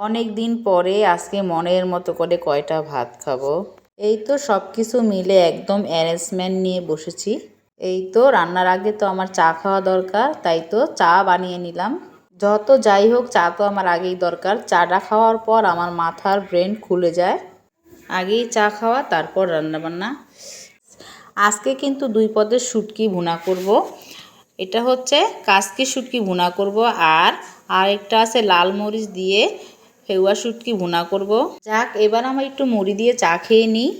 অনেক দিন পরে আজকে মনের মতো করে কয়টা ভাত খাব? এই তো সব কিছু মিলে একদম অ্যারেঞ্জমেন্ট নিয়ে বসেছি। এই তো রান্নার আগে তো আমার চা খাওয়া দরকার, তাই তো চা বানিয়ে নিলাম। যত যাই হোক, চা তো আমার আগেই দরকার। চাটা খাওয়ার পর আমার মাথার ব্রেন খুলে যায়। আগেই চা খাওয়া, তারপর রান্নাবান্না। আজকে কিন্তু দুই পদের শুটকি ভুনা করব। এটা হচ্ছে কাসকি শুটকি ভুনা করব, আর আরেকটা আছে লাল মরিচ দিয়ে হেউয়া শুটকি ভুনা করব। যাক, এবার আমি একটু মুড়ি দিয়ে চা খেয়ে নিই।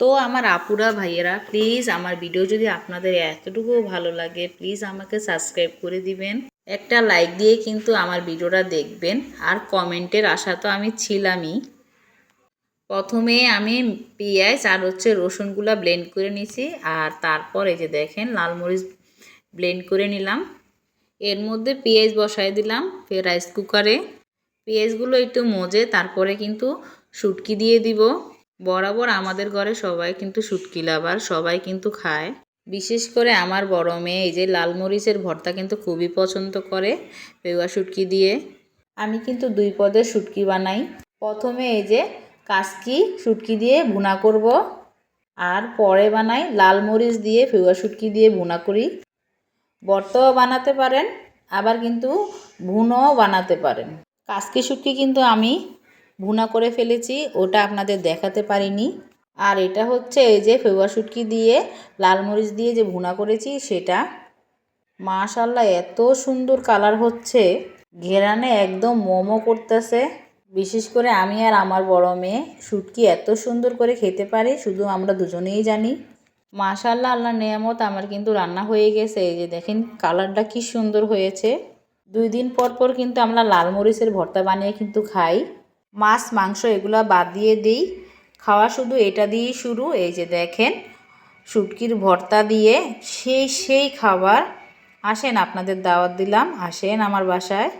তো আমার আপুরা, ভাইয়েরা প্লিজ আমার ভিডিও যদি আপনাদের এতটুকু ভালো লাগে প্লিজ আমাকে সাবস্ক্রাইব করে দিবেন। একটা লাইক দিয়ে কিন্তু আমার ভিডিওটা দেখবেন। আর কমেন্টের আশা তো আমি ছিলামই। প্রথমে আমি পেঁয়াজ আর হচ্ছে রসুনগুলা ব্লেন্ড করে নিছি। আর তারপর এই যে দেখেন, লাল মরিচ ব্লেন্ড করে নিলাম। এর মধ্যে পেঁয়াজ বসাই দিলাম রাইস কুকারে পেঁয়াজগুলো একটু মজে, তারপরে কিন্তু শুটকি দিয়ে দিব। বরাবর আমাদের ঘরে সবাই কিন্তু শুটকি লাভার, সবাই কিন্তু খায়। বিশেষ করে আমার বড় মেয়ে, এই যে লাল মরিচের ভর্তা কিন্তু খুবই পছন্দ করে পেঁয়া শুটকি দিয়ে। আমি কিন্তু দুই পদের শুটকি বানাই। প্রথমে এই যে কাসকি শুটকি দিয়ে ভুনা করব, আর পরে বানাই লাল মরিচ দিয়ে ফেউয়া শুটকি দিয়ে ভুনা করি। বর্তাও বানাতে পারেন, আবার কিন্তু ভুনও বানাতে পারেন। কাসকি শুটকি কিন্তু আমি ভুনা করে ফেলেছি, ওটা আপনাদের দেখাতে পারিনি। আর এটা হচ্ছে এই যে ফেউয়া শুটকি দিয়ে লাল মরিচ দিয়ে যে ভুনা করেছি, সেটা মাশাল্লাহ এত সুন্দর কালার হচ্ছে। ঘেরানে একদম মোমো করতেছে। বিশেষ করে আমি আর আমার বড় মেয়ে শুটকি এত সুন্দর করে খেতে পারি, শুধু আমরা দুজনেই জানি। মাশাল্লাহ আল্লাহ নিয়ামত, আমার কিন্তু রান্না হয়ে গেছে। এই যে দেখেন, কালারটা কি সুন্দর হয়েছে। দুই দিন পর পর কিন্তু আমরা লাল মরিচের ভর্তা বানিয়ে কিন্তু খাই। মাছ, মাংস এগুলো বাদ দিয়ে দিই। খাওয়া শুধু এটা দিয়েই শুরু। এই যে দেখেন, শুটকির ভর্তা দিয়ে সেই সেই খাবার। আসেন আপনাদের দাওয়াত দিলাম। আসেন আমার বাসায়।